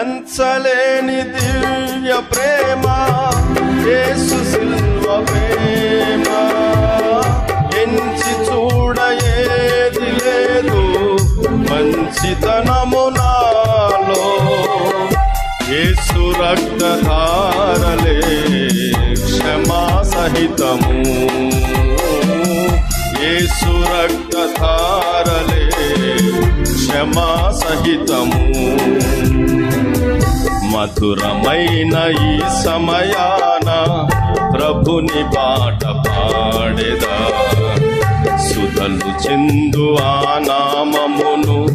ఎంచలేని దివ్య ప్రేమ యేసు సిల్వ ప్రేమ. ఎంచి చూడ ఏది లేదు మంచితనము నాలో. యేసు రక్తధారలే క్షమా సహితము యేసు రక్తధారలే క్షమా సహితము. మధురమైన ఈ సమయాన ప్రభుని పాట పాడేదా? సుధలు చిందు ఆ నామమును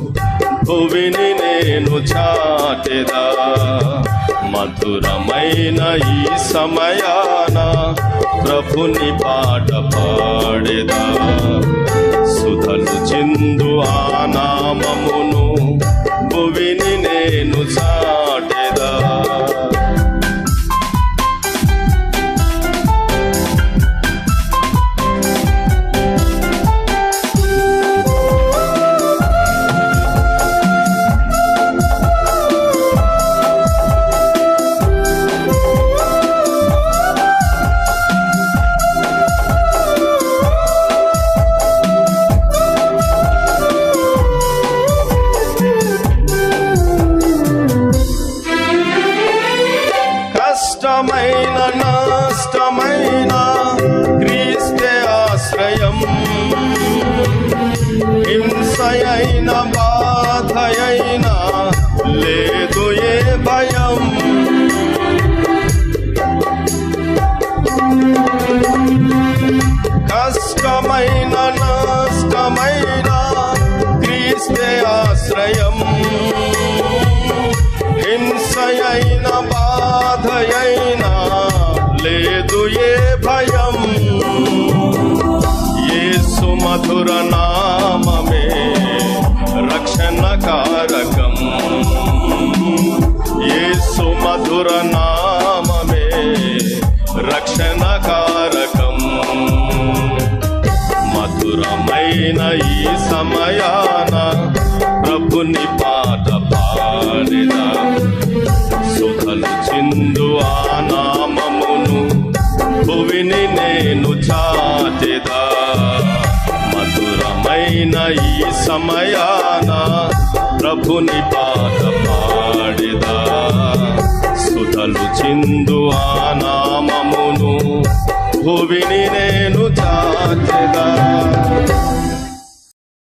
భువిని నేను చాటెదా? మధురమైన ఈ సమయాన ప్రభుని పాట పాడేదా? సుధలు చిందు ఆ నామమును భువిని కష్టమైన నష్టమైన క్రీస్తే ఆశ్రయం. హింసయైన బాధయైన లేదు ఏ భయం. కష్టమైన నష్టమైన క్రీస్తే ఆశ్రయం. హింసయైన బాధయైనా లేదు ఏ భయం. యేసు మధుర నామమే రక్షణ కారకం. యేసు మధుర నామమే రక్షణ కారకం. మధురమైన ఈ సమయా అయిన ఈ సమయాన ప్రభుని పాట పాడిదా? సుతలు చిందు ఆ నామమును భువిని నేను చాచెదా?